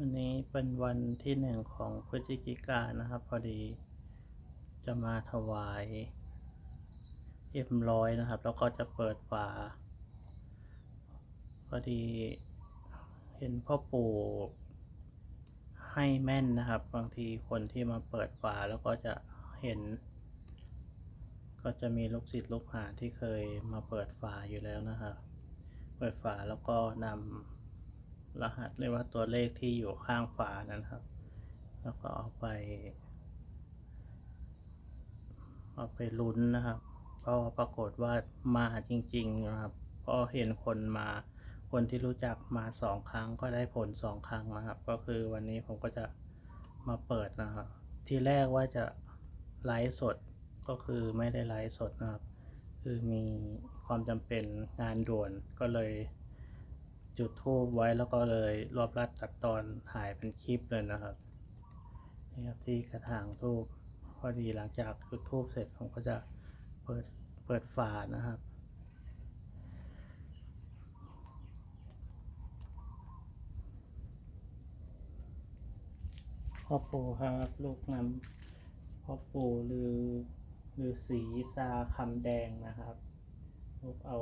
วันนี้เป็นวันที่หนึ่งของพฤศจิกายนนะครับ พอดีจะมาถวายเอ็มร้อยนะครับ แล้วก็จะเปิดฝา พอดีเห็นพ่อปู่ให้แม่นนะครับ บางทีคนที่มาเปิดฝาแล้วก็จะเห็น ก็จะมีลูกศิษย์ลูกหาที่เคยมาเปิดฝาอยู่แล้วนะครับ เปิดฝาแล้วก็นำ รหัสเรียกว่าตัวเลขที่อยู่ข้างฝานั้นครับ แล้วก็เอาไป เอาไปลุ้นนะครับก็ปรากฏว่ามาจริงๆนะครับก็เห็นคนมา คนที่รู้จักมาสองครั้งก็ได้ผลสองครั้งนะครับ ก็คือวันนี้ผมก็จะมาเปิดนะครับ ที่แรกว่าจะไลฟ์สดก็คือไม่ได้ไลฟ์สดนะครับ คือมีความจำเป็นงานด่วนก็เลย จุดทูบไว้แล้วก็เลยรวบรัดตัดตอนถ่ายเป็นคลิปเลยนะครับนี่ครับที่กระถางทูบพอดีหลังจากจุดทูบเสร็จผมก็จะเปิดเปิดฝานะครับพ่อปู่ครับลูกน้ำพ่อปู่ลือลือสีซาคำแดงนะครับ ลูกเอา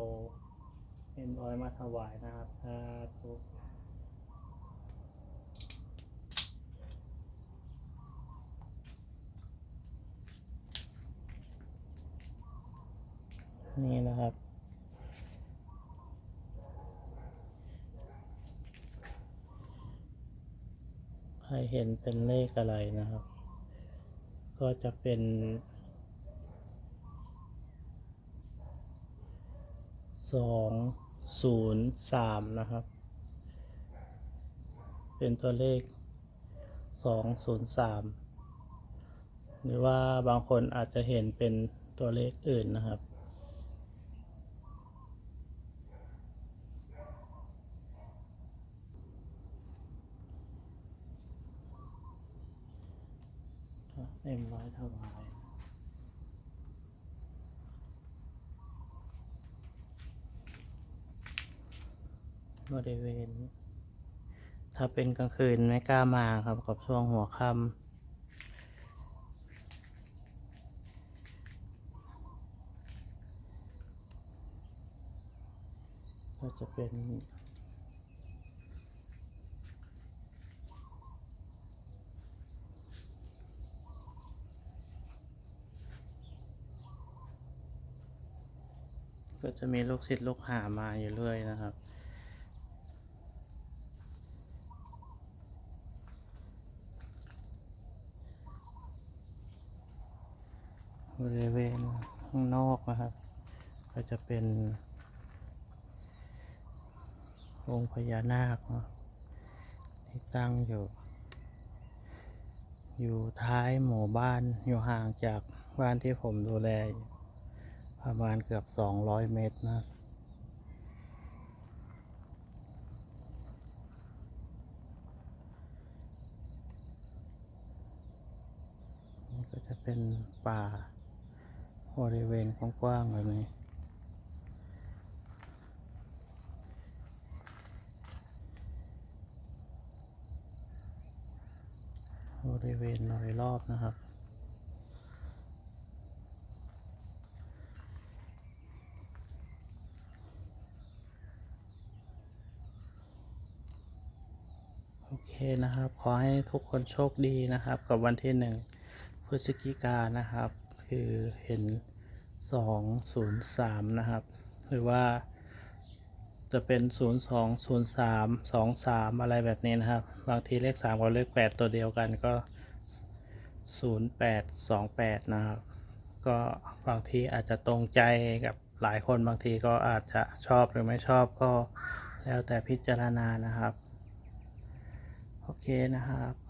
เป็นร้อยมาถวายนะครับสาธุนี่นะครับ ใครเห็นเป็นเลขอะไรนะครับ ก็จะเป็นสอง ศูนย์สามนะครับ เป็นตัวเลขสองศูนย์สามหรือว่าบางคนอาจจะเห็นเป็นตัวเลขอื่นนะครับ เอ็มร้อยถวาย บริเวณ ถ้าเป็นกลางคืนไม่กล้ามาครับกับช่วงหัวค่ำก็จะเป็นก็จะมีลูกศิษย์ลูกหามาอยู่เรื่อยนะครับ บริเวณข้างนอกนะครับ ก็จะเป็นองค์พญานาคที่ตั้งอยู่ อยู่ท้ายหมู่บ้านอยู่ห่างจากบ้านที่ผมดูแล ประมาณเกือบสองร้อยเมตรนะก็จะเป็นป่า บริเวณกว้างๆแบบนี้บริเวณโดยรอบนะครับโอเคนะครับ ขอให้ทุกคนโชคดีนะครับ กับวันที่หนึ่งพฤศจิกายนนะครับ คือเห็นสองศูนย์สามนะครับ หรือว่าจะเป็นศูนย์สองศูนย์สามสองสามอะไรแบบนี้นะครับ บางทีเลขสามกับเลขแปดตัวเดียวกันก็ศูนย์แปดสองแปดนะครับ ก็บางทีอาจจะตรงใจกับหลายคนบางทีก็อาจจะชอบหรือไม่ชอบก็แล้วแต่พิจารณานะครับ โอเคนะครับ